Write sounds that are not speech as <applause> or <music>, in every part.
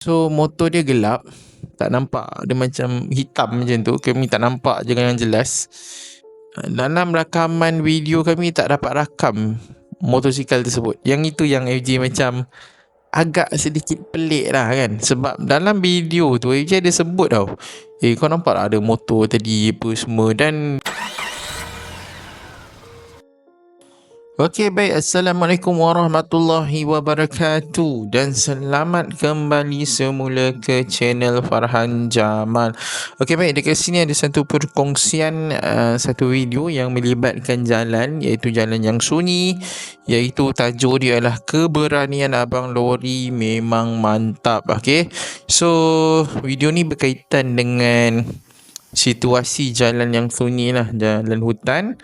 So motor dia gelap. Tak nampak Dia macam hitam macam tu. Kami tak nampak je dengan jelas. Dalam rakaman video kami Tak dapat rakam Motosikal tersebut. Yang itu yang FJ macam Agak sedikit pelik lah kan. Sebab dalam video tu FJ ada sebut tau. Eh kau nampak tak ada motor tadi Apa semua? Dan Okey baik. Assalamualaikum warahmatullahi wabarakatuh. Dan selamat kembali semula ke channel Farhan Jamal. Okey baik. Dekat sini ada satu perkongsian uh, Satu video yang melibatkan jalan Iaitu jalan yang sunyi Iaitu tajuk dia adalah Keberanian Abang Lori memang mantap. Okey So video ni berkaitan dengan Situasi jalan yang sunyi lah Jalan hutan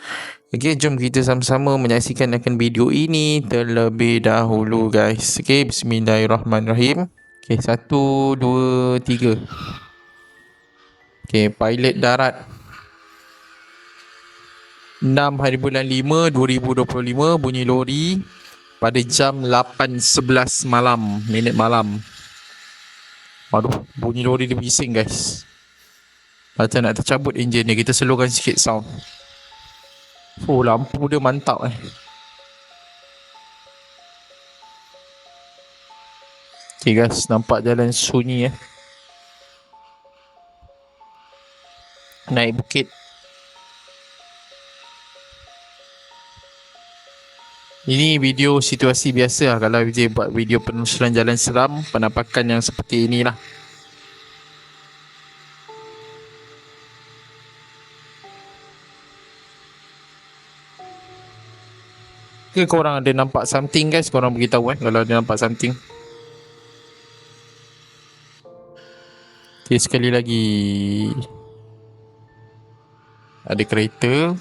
Okey, jom kita sama-sama menyaksikan akan video ini terlebih dahulu guys. Okey, bismillahirrahmanirrahim. Okey, satu, dua, tiga. Okey, pilot darat. 6 hari bulan 5 2025 bunyi lori pada jam 8.11 malam minit malam aduh bunyi lori dia bising guys macam nak tercabut enjin ni kita slowkan sikit sound Oh lampu dia mantap eh. Okay guys nampak jalan sunyi eh. Naik bukit. Ini video situasi biasa lah. Kalau Vijay buat video penelusuran jalan seram Penampakan yang seperti inilah ke korang ada nampak something guys? Korang beritahu eh kalau ada nampak something. Okay, sekali lagi. Ada kereta.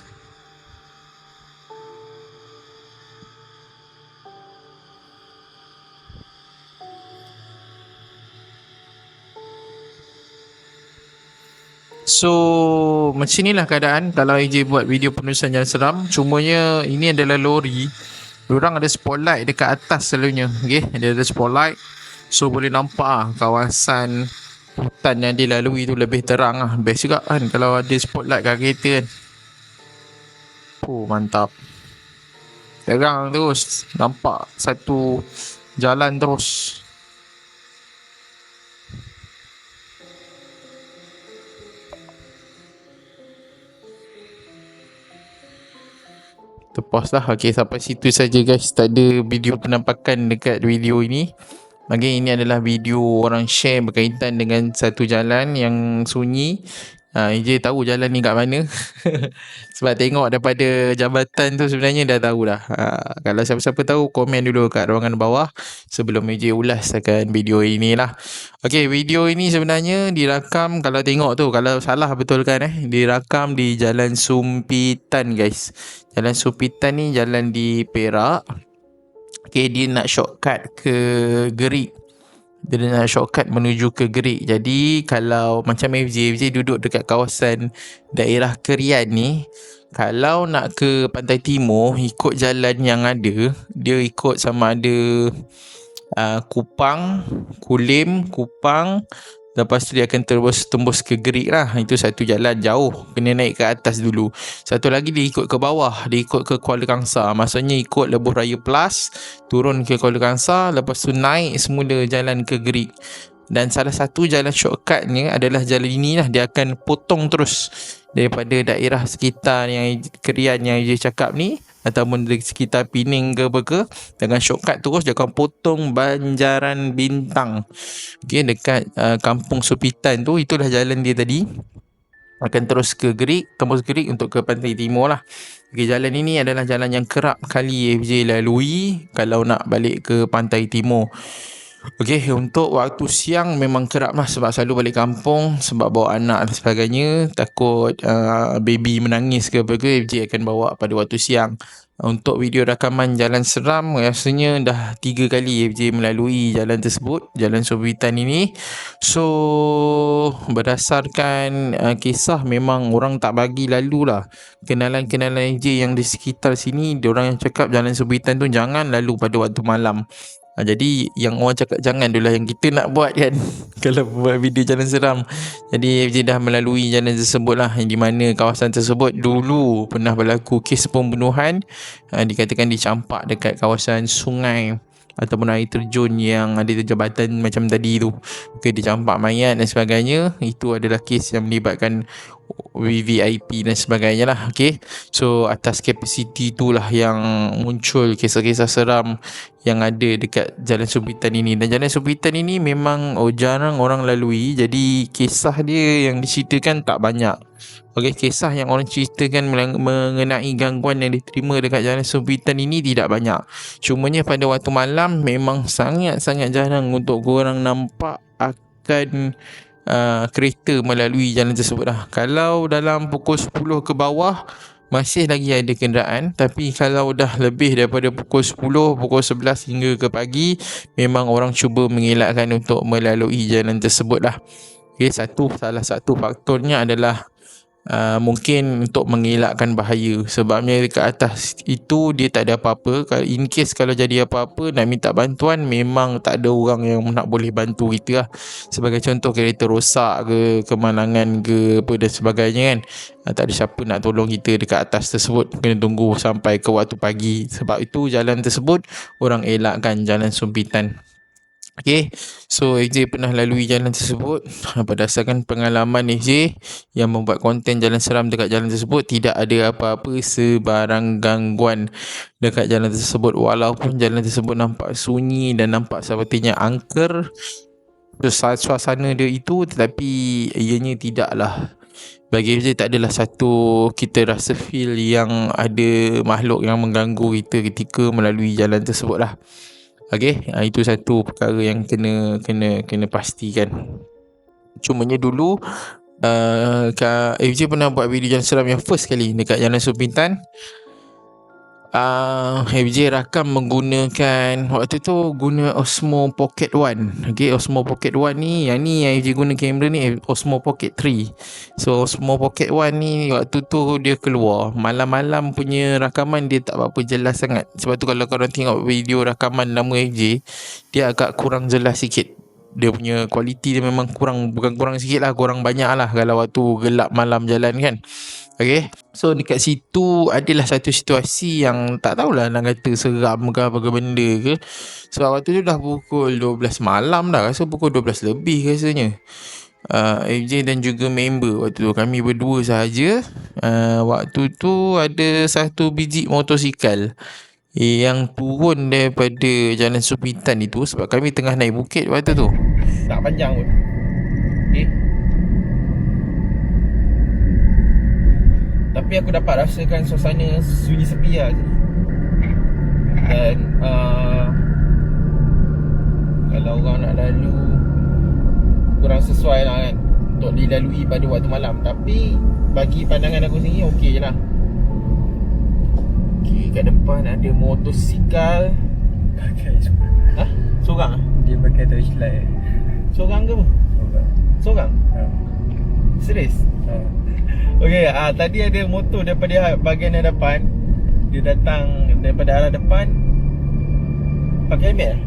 So macam inilah keadaan. Kalau AJ buat video penulisan yang seram Cumanya ini adalah lori. Diorang ada spotlight dekat atas selalunya okay? Dia ada spotlight. So boleh nampak lah kawasan hutan yang dilalui tu lebih terang lah Best juga kan? Kalau ada spotlight kat kereta kan? Oh mantap. Terang terus. Nampak satu jalan terus terpuas lah. Ok sampai situ saja guys. Tak ada video penampakan dekat video ini. Okay, ini adalah video orang share berkaitan dengan satu jalan yang sunyi Ha, je tahu jalan ni kat mana? <laughs> Sebab tengok daripada jabatan tu sebenarnya dah tahu dah. Ha, Kalau siapa-siapa tahu komen dulu kat ruangan bawah Sebelum AJ ulas akan video inilah Okay video ini sebenarnya dirakam Kalau tengok tu kalau salah betul kan eh Dirakam di Jalan Sumpitan guys. Jalan Sumpitan ni jalan di Perak. Okay dia nak shortcut ke Gerik dia nak shortcut menuju ke Gerik. Jadi kalau macam FJ, FJ duduk dekat kawasan daerah Kerian ni, kalau nak ke pantai timur ikut jalan yang ada, dia ikut sama ada uh, Kupang, Kulim, Kupang, Lepas tu dia akan terus tembus ke Gerik lah. Itu satu jalan jauh. Kena naik ke atas dulu. Satu lagi dia ikut ke bawah. Dia ikut ke Kuala Kangsa. Maksudnya ikut Lebuh Raya Plus. Turun ke Kuala Kangsa. Lepas tu naik semula jalan ke Gerik. Dan salah satu jalan shortcutnya adalah jalan ini lah. Dia akan potong terus daripada daerah sekitar yang kerian yang dia cakap ni ataupun di sekitar Pening ke apa ke dengan shortcut terus dia akan potong Banjaran Bintang. Okey dekat uh, kampung Supitan tu itulah jalan dia tadi. Akan terus ke Gerik tembus Gerik untuk ke pantai timur lah. Okey jalan ini adalah jalan yang kerap kali FJ lalui kalau nak balik ke pantai timur Okey, untuk waktu siang memang kerap lah sebab selalu balik kampung sebab bawa anak dan sebagainya. Takut uh, baby menangis ke apa ke, FJ akan bawa pada waktu siang. Untuk video rakaman jalan seram, rasanya dah tiga kali FJ melalui jalan tersebut, jalan Sobitan ini. So, berdasarkan uh, kisah memang orang tak bagi lalu lah. Kenalan-kenalan FJ yang di sekitar sini, orang yang cakap jalan Sobitan tu jangan lalu pada waktu malam Ha, jadi yang orang cakap jangan dulu yang kita nak buat kan. <laughs> Kalau buat video jalan seram. Jadi FJ dah melalui jalan tersebut lah di mana kawasan tersebut dulu pernah berlaku kes pembunuhan. Ha, dikatakan dicampak dekat kawasan sungai ataupun air terjun yang ada jabatan macam tadi tu. Okay, dicampak mayat dan sebagainya. Itu adalah kes yang melibatkan VVIP dan sebagainya lah okay. so atas kapasiti itulah yang muncul kisah-kisah seram yang ada dekat Jalan Subitan ini dan Jalan Subitan ini memang oh, jarang orang lalui jadi kisah dia yang diceritakan tak banyak Okey, kisah yang orang ceritakan mengenai gangguan yang diterima dekat Jalan Subitan ini tidak banyak. Cumanya pada waktu malam memang sangat-sangat jarang untuk korang nampak akan uh, kereta melalui jalan tersebut lah. Kalau dalam pukul 10 ke bawah masih lagi ada kenderaan tapi kalau dah lebih daripada pukul 10, pukul 11 hingga ke pagi memang orang cuba mengelakkan untuk melalui jalan tersebut lah. Okay, satu salah satu faktornya adalah uh, mungkin untuk mengelakkan bahaya. Sebabnya dekat atas itu dia tak ada apa-apa. Kalau in case kalau jadi apa-apa nak minta bantuan memang tak ada orang yang nak boleh bantu kita lah. Sebagai contoh kereta rosak ke kemalangan ke apa dan sebagainya kan. Uh, tak ada siapa nak tolong kita dekat atas tersebut. Kena tunggu sampai ke waktu pagi. Sebab itu jalan tersebut orang elakkan jalan sumpitan Okay, so AJ pernah lalui jalan tersebut. Berdasarkan pengalaman AJ Yang membuat konten jalan seram dekat jalan tersebut Tidak ada apa-apa sebarang gangguan Dekat jalan tersebut. Walaupun jalan tersebut nampak sunyi Dan nampak sepertinya angker Suasana dia itu Tetapi ianya tidaklah. Bagi AJ tak adalah satu kita rasa feel yang ada makhluk yang mengganggu kita ketika melalui jalan tersebut lah. Okey, ha, itu satu perkara yang kena kena kena pastikan. Cumanya dulu uh, Kak FJ pernah buat video jalan seram yang first kali dekat Jalan Supintan uh, ah, FJ rakam menggunakan waktu tu guna Osmo Pocket One. Okay, Osmo Pocket One ni yang ni yang FJ guna kamera ni Osmo Pocket 3 so Osmo Pocket One ni waktu tu dia keluar. Malam-malam punya rakaman dia tak apa jelas sangat. Sebab tu kalau korang tengok video rakaman nama FJ dia agak kurang jelas sikit. Dia punya kualiti dia memang kurang bukan kurang sikit lah kurang banyak lah kalau waktu gelap malam jalan kan Okay So dekat situ adalah satu situasi yang tak tahulah nak kata seram ke apa ke benda ke Sebab waktu tu dah pukul 12 malam dah Rasa pukul 12 lebih rasanya uh, AJ dan juga member waktu tu kami berdua sahaja uh, Waktu tu ada satu biji motosikal yang turun daripada jalan Supitan itu sebab kami tengah naik bukit waktu tu. Tak panjang pun. Okay. Tapi aku dapat rasakan suasana sunyi sepi lah Dan uh, Kalau orang nak lalu Kurang sesuai lah kan Untuk dilalui pada waktu malam Tapi bagi pandangan aku sendiri okey je lah Okay, kat depan ada motosikal Pakai Hah? Seorang? Dia pakai torchlight Seorang ke apa? Seorang Seorang? Ha. Serius? Ha. Okey, ah tadi ada motor daripada bahagian yang depan. Dia datang daripada arah depan pakai helmet.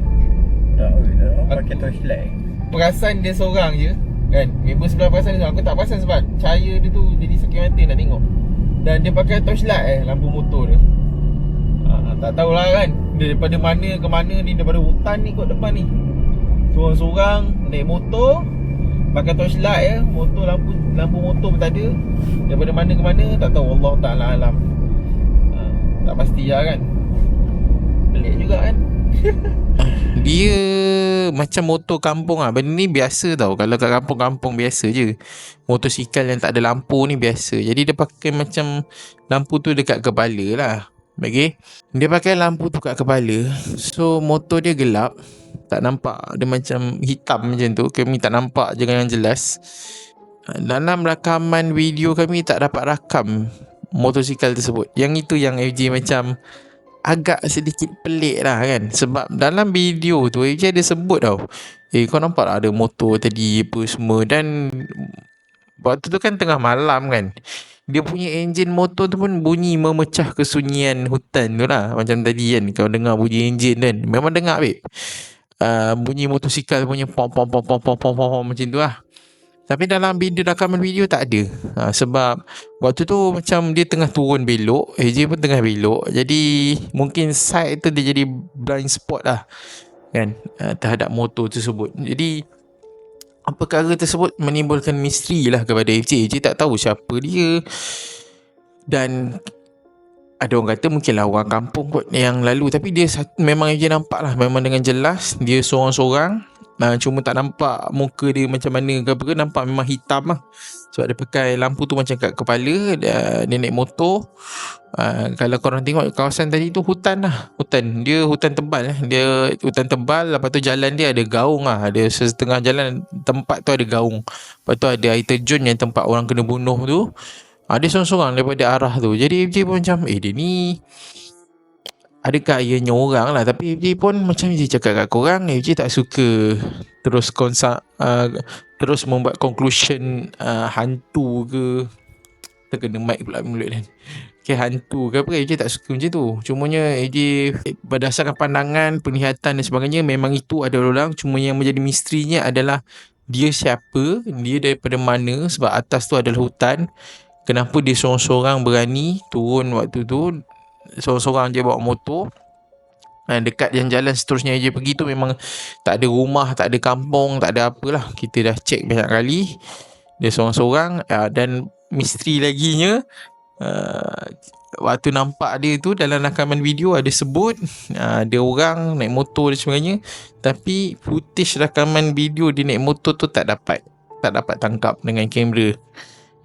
Tak, tak orang pakai torchlight. Perasan dia seorang je kan. Member sebelah perasan dia aku tak perasan sebab cahaya dia tu jadi sakit mata nak tengok. Dan dia pakai torchlight eh lampu motor dia. Ah, tak tahulah kan daripada mana ke mana ni daripada hutan ni kot depan ni. Seorang-seorang naik motor pakai torchlight ya motor lampu lampu motor pun tak ada daripada mana ke mana tak tahu Allah Taala alam ha, tak pasti lah kan pelik juga kan <laughs> dia macam motor kampung ah. Benda ni biasa tau. Kalau kat kampung-kampung biasa je. Motosikal yang tak ada lampu ni biasa. Jadi dia pakai macam lampu tu dekat kepala lah. Okay. Dia pakai lampu tu kat kepala. So motor dia gelap. Tak nampak. Dia macam hitam macam tu. Kami tak nampak je dengan jelas. Dalam rakaman video kami tak dapat rakam motosikal tersebut. Yang itu yang FJ macam agak sedikit pelik lah kan? Sebab dalam video tu FJ ada sebut tau. Eh kau nampak ada motor tadi apa semua? Dan waktu tu kan tengah malam kan dia punya enjin motor tu pun bunyi memecah kesunyian hutan tu lah. Macam tadi kan kau dengar bunyi enjin kan. Memang dengar babe. Uh, bunyi motosikal punya pom pom pom pom pom pom pom, macam tu lah. Tapi dalam video rakaman video tak ada. Ha, sebab waktu tu macam dia tengah turun belok AJ pun tengah belok. Jadi mungkin side tu dia jadi blind spot lah kan? Uh, terhadap motor tersebut. Jadi perkara tersebut? Menimbulkan misteri lah kepada AJ AJ tak tahu siapa dia. Dan ada orang kata mungkinlah orang kampung kot yang lalu. Tapi dia memang AJ nampak lah. Memang dengan jelas dia seorang-seorang. Uh, cuma tak nampak muka dia macam mana ke apa ke. Nampak memang hitam lah. Sebab dia pakai lampu tu macam kat kepala dia, dia naik motor uh, kalau korang tengok kawasan tadi tu hutan lah. Hutan. Dia hutan tebal eh. dia hutan tebal lepas tu jalan dia ada gaung lah. Ada setengah jalan tempat tu ada gaung. Lepas tu ada air terjun yang tempat orang kena bunuh tu. Ada seorang-seorang daripada arah tu. Jadi FJ pun macam eh dia ni adakah ianya orang lah? Tapi FJ pun macam FJ cakap kat korang FJ tak suka terus konsa uh, terus membuat conclusion uh, hantu ke. Terkena mic pula mulut kan Okay, hantu ke apa AJ tak suka macam tu. Cumanya AJ berdasarkan pandangan, penglihatan dan sebagainya Memang itu ada orang. Cuma yang menjadi misterinya adalah Dia siapa, dia daripada mana Sebab atas tu adalah hutan. Kenapa dia seorang-seorang berani turun waktu tu? Seorang-seorang je bawa motor. Dan dekat yang jalan seterusnya je pergi tu memang tak ada rumah, tak ada kampung, tak ada apalah. Kita dah check banyak kali. Dia seorang-seorang uh, dan misteri laginya uh, waktu nampak dia tu dalam rakaman video ada sebut uh, ada orang naik motor dan sebagainya tapi footage rakaman video dia naik motor tu tak dapat tak dapat tangkap dengan kamera.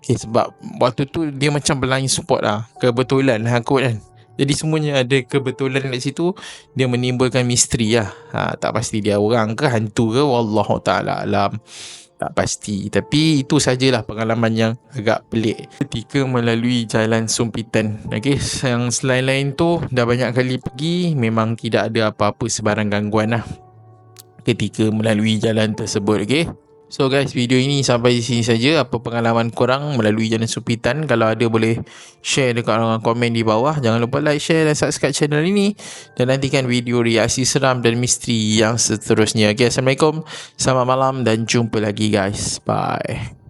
Okay, sebab waktu tu dia macam blind spot lah kebetulan lah kot kan. Jadi semuanya ada kebetulan kat situ dia menimbulkan misteri lah. Ha, tak pasti dia orang ke hantu ke wallahu taala alam tak pasti. Tapi itu sajalah pengalaman yang agak pelik ketika melalui jalan sumpitan. Okey yang selain-lain tu dah banyak kali pergi memang tidak ada apa-apa sebarang gangguan lah ketika melalui jalan tersebut. Okey So guys, video ini sampai di sini saja. Apa pengalaman korang melalui jalan sumpitan? Kalau ada boleh share dekat orang komen di bawah. Jangan lupa like, share dan subscribe channel ini. Dan nantikan video reaksi seram dan misteri yang seterusnya. Okay, Assalamualaikum. Selamat malam dan jumpa lagi guys. Bye.